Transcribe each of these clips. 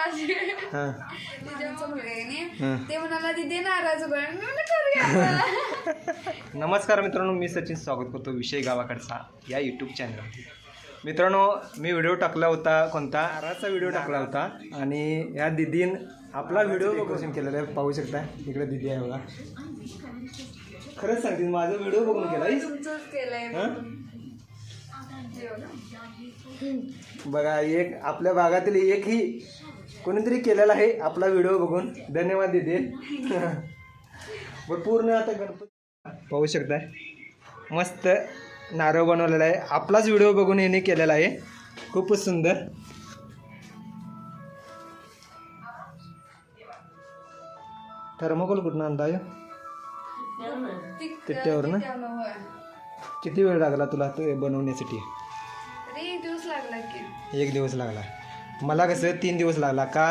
अशी तिच्या मुलगाने ते म्हणाला तिथे नाराज होईल मी म्हणलं करूया नमस्कार मित्रांनो मी सचिन स्वागत करतो विषय गावाकडचा या यूट्यूब चॅनलवरती मित्रांनो मी व्हिडिओ टाकला होता कोणता? आराचा व्हिडिओ टाकला होता. आणि ह्या दिदीन आपला व्हिडिओ लोकेशन केलेला आहे. पाहू शकता इकडे दिदी आहे बघा. खरंच सांगते माझा व्हिडिओ बघून केला हां. बघा एक आपल्या भागातील एकही कोणीतरी केलेला आहे आपला व्हिडिओ बघून. धन्यवाद दिदी. बरं पूर्ण आता गणपती पाहू शकताय. मस्त नारळ बनवलेला आहे. आपलाच व्हिडिओ बघून याने केलेला आहे. खूपच सुंदर. थर्मोकोल कुठून आणता तिट्यावर ना? किती वेळ लागला तुला ते बनवण्यासाठी? एक दिवस लागला. की मला कसं तीन दिवस लागला का?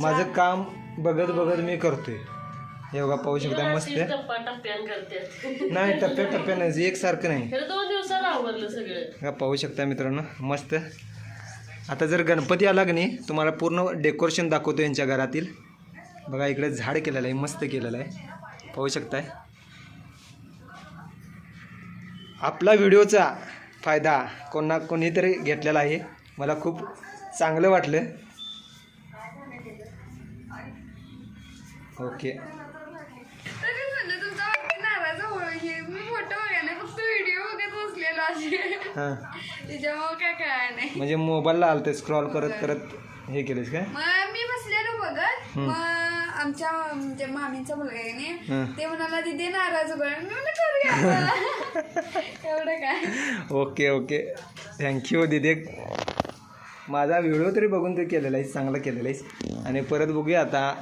माझं काम बघत बघत मी करतोय. हे बघा पाहू शकता मस्त आहे. टप्पा टप्प्यान करतात नाही टप्प्या टप्प्यानं एकसारखं नाही. खरं दोन दिवसाला आवरलं सगळं. बघा पाहू शकता मित्रांनो मस्त. आता जर गणपती आला की नाही तुम्हाला पूर्ण डेकोरेशन दाखवतो यांच्या घरातील. बघा इकडे झाड केलेलं आहे मस्त केलेलं आहे. पाहू शकताय. आपला व्हिडिओचा फायदा कोणा कोणीतरी घेतलेला आहे. मला खूप चांगलं वाटलं. ओके. हां म्हणजे मोबाईलला आलं ते स्क्रॉल करत करत हे केलेस काय? मी बसलेलो बघत. मग आमच्या म्हणजे मामींचा मुलगा आहे. ते म्हणाला तिथे नाराज एवढं काय? Okay okay. थँक्यू दिदे. माझा व्हिडिओ तरी बघून तरी केलेला आहे चांगला केलेला आहे आणि परत बघूया आता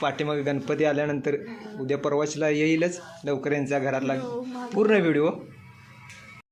पाठीमागे गणपती आल्यानंतर उद्या परवाचला येईलच लवकर यांचा घरातला पूर्ण व्हिडिओ.